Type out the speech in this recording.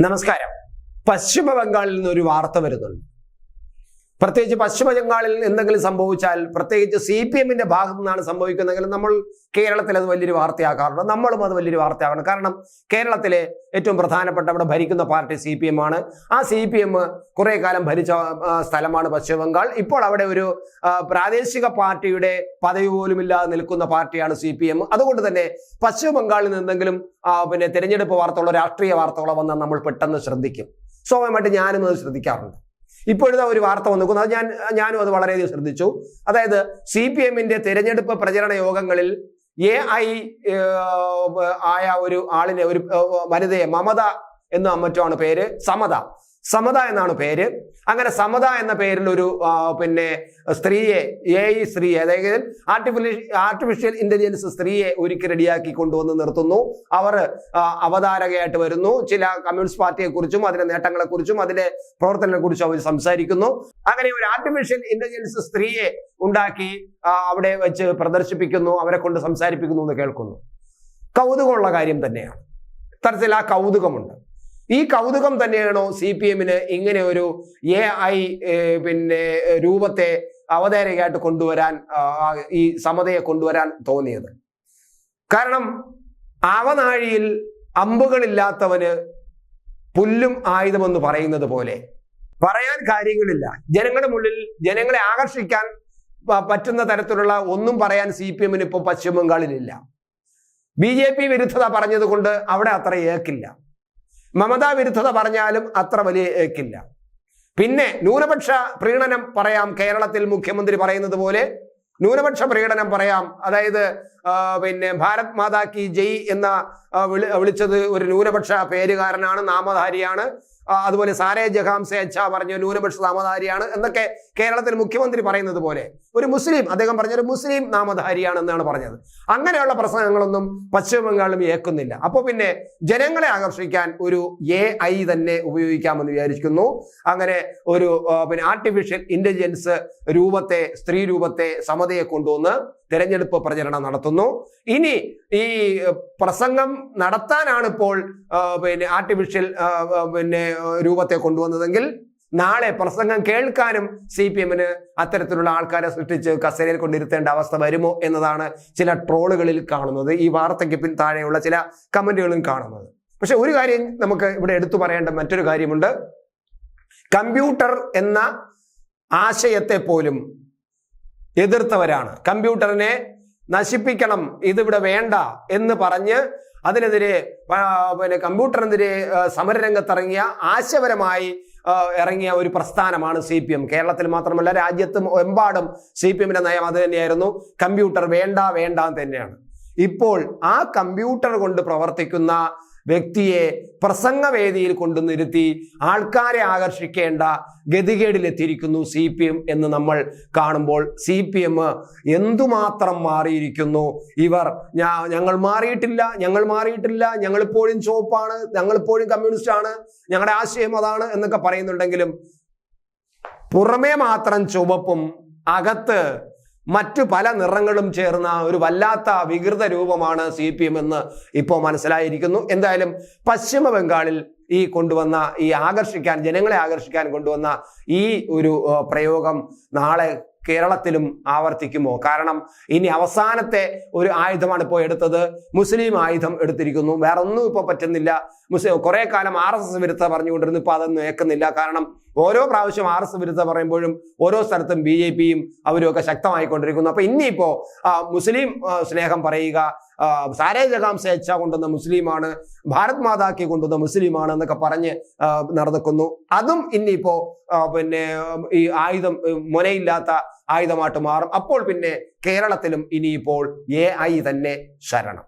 നമസ്കാരം. പശ്ചിമ ബംഗാളിൽ നിന്ന് ഒരു വാർത്ത വരുന്നുണ്ട്. പ്രത്യേകിച്ച് പശ്ചിമ ബംഗാളിൽ എന്തെങ്കിലും സംഭവിച്ചാൽ പ്രത്യേകിച്ച് സി പി എമ്മിന്റെ ഭാഗത്തു നിന്നാണ് സംഭവിക്കുന്നതെങ്കിൽ നമ്മൾ കേരളത്തിൽ അത് വലിയൊരു വാർത്തയാക്കാറുണ്ട്. നമ്മളും അത് വലിയൊരു വാർത്തയാക്കണം. കാരണം കേരളത്തിലെ ഏറ്റവും പ്രധാനപ്പെട്ട അവിടെ ഭരിക്കുന്ന പാർട്ടി സി പി എം ആണ്. ആ സി പി എം കുറെ കാലം ഭരിച്ച സ്ഥലമാണ് പശ്ചിമ ബംഗാൾ ഇപ്പോൾ അവിടെ ഒരു പ്രാദേശിക പാർട്ടിയുടെ പദവി പോലും ഇല്ലാതെ നിൽക്കുന്ന പാർട്ടിയാണ് സി പി എം. അതുകൊണ്ട് തന്നെ പശ്ചിമ ബംഗാളിൽ നിന്ന് എന്തെങ്കിലും ആ, പിന്നെ തെരഞ്ഞെടുപ്പ് വാർത്തകളോ രാഷ്ട്രീയ വാർത്തകളോ വന്നാൽ നമ്മൾ പെട്ടെന്ന് ശ്രദ്ധിക്കും. സ്വാഭാവികമായിട്ട് ഞാനും അത് ശ്രദ്ധിക്കാറുണ്ട്. ഇപ്പോഴത്തെ ഒരു വാർത്ത വന്നിരിക്കുന്നു. അത് ഞാൻ ഞാനും അത് വളരെയധികം ശ്രദ്ധിച്ചു. അതായത് സി പി എമ്മിന്റെ തെരഞ്ഞെടുപ്പ് പ്രചരണ യോഗങ്ങളിൽ എ ഐ ആയ ഒരു ആളിനെ ഒരു വനിതയെ മമത എന്ന ആണ് പേര് സമത. സമത എന്നാണ് പേര്. അങ്ങനെ സമത എന്ന പേരിൽ ഒരു പിന്നെ സ്ത്രീയെ എ ഇ സ്ത്രീയെ അതായത് ആർട്ടിഫിഷ്യൽ ആർട്ടിഫിഷ്യൽ ഇന്റലിജൻസ് സ്ത്രീയെ ഒരുക്കി റെഡിയാക്കി കൊണ്ടുവന്ന് നിർത്തുന്നു. അവർ അവതാരകയായിട്ട് വരുന്നു. ചില കമ്മ്യൂണിസ്റ്റ് പാർട്ടിയെ കുറിച്ചും അതിന്റെ നേട്ടങ്ങളെ കുറിച്ചും അതിന്റെ പ്രവർത്തനങ്ങളെ കുറിച്ചും അവർ സംസാരിക്കുന്നു. അങ്ങനെ ഒരു ആർട്ടിഫിഷ്യൽ ഇന്റലിജൻസ് സ്ത്രീയെ ഉണ്ടാക്കി അവിടെ വെച്ച് പ്രദർശിപ്പിക്കുന്നു അവരെ കൊണ്ട് സംസാരിപ്പിക്കുന്നു എന്ന് കേൾക്കുന്നു. കൗതുകമുള്ള കാര്യം തന്നെയാണ്. ഇത്തരത്തിൽ ആ കൗതുകമുണ്ട്. ഈ കൗതുകം തന്നെയാണോ സി പി എമ്മിന് ഇങ്ങനെ ഒരു എ ഐ പിന്നെ രൂപത്തെ അവതാരകയായിട്ട് കൊണ്ടുവരാൻ ഈ സമതയെ കൊണ്ടുവരാൻ തോന്നിയത്? കാരണം അവനാഴിയിൽ അമ്പുകളില്ലാത്തവന് പുല്ലും ആയുധമെന്ന് പറയുന്നത് പോലെ പറയാൻ കാര്യങ്ങളില്ല. ജനങ്ങളുടെ മുന്നിൽ ജനങ്ങളെ ആകർഷിക്കാൻ പറ്റുന്ന തരത്തിലുള്ള ഒന്നും പറയാൻ സി പി എമ്മിന് ഇപ്പോൾ പശ്ചിമ ബംഗാളിലില്ല ബി ജെ പി വിരുദ്ധത പറഞ്ഞത് കൊണ്ട് അവിടെ അത്ര ഏക്കില്ല. മമതാ വിരുദ്ധത പറഞ്ഞാലും അത്ര വലിയ ഏക്കില്ല. പിന്നെ ന്യൂനപക്ഷ പ്രീണനം പറയാം കേരളത്തിൽ മുഖ്യമന്ത്രി പറയുന്നത് പോലെ. ന്യൂനപക്ഷ പ്രീണനം പറയാം. അതായത് പിന്നെ ഭാരത് മാതാ കി ജയ് എന്ന വിളിച്ചത് ഒരു ന്യൂനപക്ഷ പേരുകാരനാണ് നാമധാരിയാണ്. അതുപോലെ സാരേ ജഹാം സേച്ഛ പറഞ്ഞ ന്യൂനപക്ഷ നാമധാരിയാണ് എന്നൊക്കെ കേരളത്തിൽ മുഖ്യമന്ത്രി പറയുന്നത് പോലെ ഒരു മുസ്ലിം അദ്ദേഹം പറഞ്ഞ ഒരു മുസ്ലിം നാമധാരിയാണ് എന്നാണ് പറഞ്ഞത്. അങ്ങനെയുള്ള പ്രസംഗങ്ങളൊന്നും പശ്ചിമ ബംഗാളിലും ഏക്കുന്നില്ല അപ്പോൾ പിന്നെ ജനങ്ങളെ ആകർഷിക്കാൻ ഒരു എ ഐ തന്നെ ഉപയോഗിക്കാമെന്ന് വിചാരിക്കുന്നു. അങ്ങനെ ഒരു പിന്നെ ആർട്ടിഫിഷ്യൽ ഇന്റലിജൻസ് രൂപത്തെ സ്ത്രീ രൂപത്തെ സമതയെ കൊണ്ടുവന്ന് തെരഞ്ഞെടുപ്പ് പ്രചരണം നടത്തുന്നു. ഇനി ഈ പ്രസംഗം നടത്താനാണ് ഇപ്പോൾ പിന്നെ ആർട്ടിഫിഷ്യൽ പിന്നെ രൂപത്തെ കൊണ്ടുവന്നതെങ്കിൽ നാളെ പ്രസംഗം കേൾക്കാനും സി പി എമ്മിന് അത്തരത്തിലുള്ള ആൾക്കാരെ സൃഷ്ടിച്ച് കസേരയിൽ കൊണ്ടിരുത്തേണ്ട അവസ്ഥ വരുമോ എന്നതാണ് ചില ട്രോളുകളിൽ കാണുന്നത്. ഈ വാർത്തയ്ക്ക് പിൻ താഴെയുള്ള ചില കമന്റുകളും കാണുന്നത്. പക്ഷെ ഒരു കാര്യം നമുക്ക് ഇവിടെ എടുത്തു പറയേണ്ട മറ്റൊരു കാര്യമുണ്ട്. കമ്പ്യൂട്ടർ എന്ന ആശയത്തെ പോലും എതിർത്തവരാണ്. കമ്പ്യൂട്ടറിനെ നശിപ്പിക്കണം ഇതിവിടെ വേണ്ട എന്ന് പറഞ്ഞ് അതിനെതിരെ പിന്നെ കമ്പ്യൂട്ടറിനെതിരെ സമരരംഗത്തിറങ്ങിയ ആശയപരമായി ഇറങ്ങിയ ഒരു പ്രസ്ഥാനമാണ് സി പി എം. കേരളത്തിൽ മാത്രമല്ല രാജ്യത്തും എമ്പാടും സി പി എമ്മിന്റെ നയം അത് തന്നെയായിരുന്നു. കമ്പ്യൂട്ടർ വേണ്ട വേണ്ട തന്നെയാണ്. ഇപ്പോൾ ആ കമ്പ്യൂട്ടർ കൊണ്ട് പ്രവർത്തിക്കുന്ന വ്യക്തിയെ പ്രസംഗവേദിയിൽ കൊണ്ടു നിർത്തി ആൾക്കാരെ ആകർഷിക്കേണ്ട ഗതികേടിലെത്തിയിരിക്കുന്നു സി പി എം എന്ന് നമ്മൾ കാണുമ്പോൾ സി പി എം എന്തുമാത്രം മാറിയിരിക്കുന്നു? ഇവർ ഞങ്ങൾ മാറിയിട്ടില്ല ഞങ്ങൾ മാറിയിട്ടില്ല ഞങ്ങളിപ്പോഴും ചുവപ്പാണ് ഞങ്ങളിപ്പോഴും കമ്മ്യൂണിസ്റ്റ് ആണ് ഞങ്ങളുടെ ആശയം അതാണ് എന്നൊക്കെ പറയുന്നുണ്ടെങ്കിലും പുറമേ മാത്രം ചുവപ്പും അകത്ത് മറ്റു പല നിറങ്ങളും ചേർന്ന ഒരു വല്ലാത്ത വികൃത രൂപമാണ് സി പി എം എന്ന് ഇപ്പോൾ മനസ്സിലായിരിക്കുന്നു. എന്തായാലും പശ്ചിമ ബംഗാളിൽ ഈ കൊണ്ടുവന്ന ഈ ആകർഷിക്കാൻ ജനങ്ങളെ ആകർഷിക്കാൻ കൊണ്ടുവന്ന ഈ ഒരു പ്രയോഗം നാളെ കേരളത്തിലും ആവർത്തിക്കുമോ? കാരണം ഇനി അവസാനത്തെ ഒരു ആയുധമാണ് ഇപ്പോൾ എടുത്തത്. മുസ്ലിം ആയുധം എടുത്തിരിക്കുന്നു. വേറൊന്നും ഇപ്പോൾ പറ്റുന്നില്ല. മുസ്ലിം കുറെ കാലം ആർ എസ് എസ് വിരുദ്ധ പറഞ്ഞുകൊണ്ടിരുന്നു. ഇപ്പൊ അതൊന്നും ഏക്കുന്നില്ല. കാരണം ഓരോ പ്രാവശ്യം ആർ എസ് വിരുദ്ധ പറയുമ്പോഴും ഓരോ സ്ഥലത്തും ബി ജെ പിയും അവരും ഒക്കെ ശക്തമായിക്കൊണ്ടിരിക്കുന്നു. അപ്പൊ ഇനിയിപ്പോ മുസ്ലിം സ്നേഹം പറയുക സാരേ ജഗാം സ്വേച്ഛ കൊണ്ടുവന്ന മുസ്ലിമാണ് ഭാരത് മാതാക്കി കൊണ്ടുവന്ന മുസ്ലിമാണ് എന്നൊക്കെ പറഞ്ഞ് നടക്കുന്നു. അതും ഇനിയിപ്പോ പിന്നെ ഈ ആയുധം മുനയില്ലാത്ത ആയുധമായിട്ട് മാറും. അപ്പോൾ പിന്നെ കേരളത്തിലും ഇനിയിപ്പോൾ എ ഐ തന്നെ ശരണം.